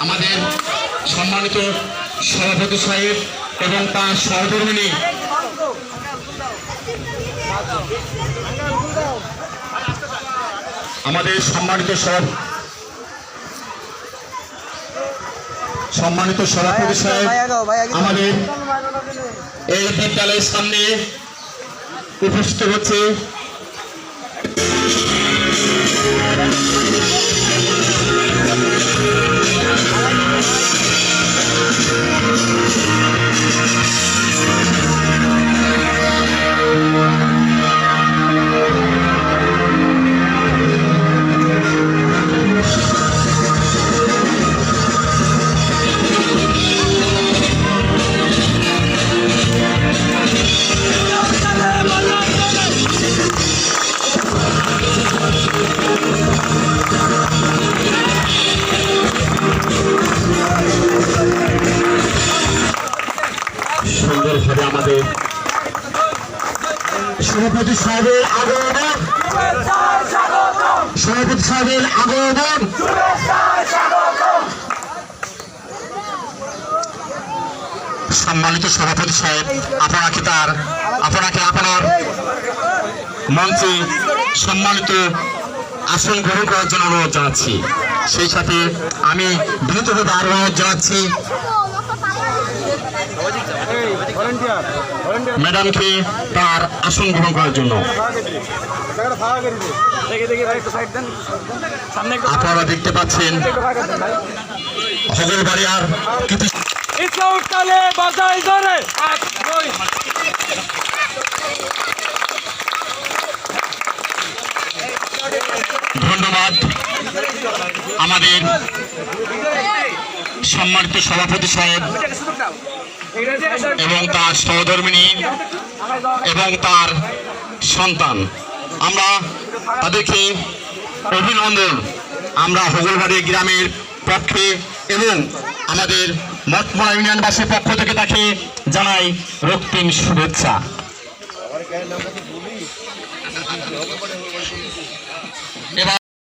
আমাদের সম্মানিত সভাপতি সাহেব এবং তার সহধর্মিনী আমাদের সম্মানিত সব সম্মানিত সভাপতি সাহেব, আমাদের এই বিদ্যালয়ের সামনে উপস্থিত হচ্ছে সুন্দরভাবে আমাদের সভাপতি সাহেবের আগমন। সভাপতি সাহেবের আগমন। সম্মানিত সভাপতি সাহেব, আপনাকে তার, আপনাকে আপনার মঞ্চে সম্মানিত আসন গ্রহণ করার জন্য অনুরোধ জানাচ্ছি। সেই সাথে আমি বিনীতভাবে অনুরোধ জানাচ্ছি ম্যাডামকে তার আসন গ্রহণ করার জন্য। আপনারা দেখতে পাচ্ছেন ধরে। ধন্যবাদ। আমাদের সম্মানিত সভাপতি সাহেব এবং তার সহধর্মিনী এবং তার সন্তান। আমরা তাদেরকে অভিনন্দন। আমরা হগলবাড়ি গ্রামের পক্ষে এবং আমাদের মঠমোড়া ইউনিয়নবাসীর পক্ষ থেকে তাকে জানাই রক্তিম শুভেচ্ছা। এবার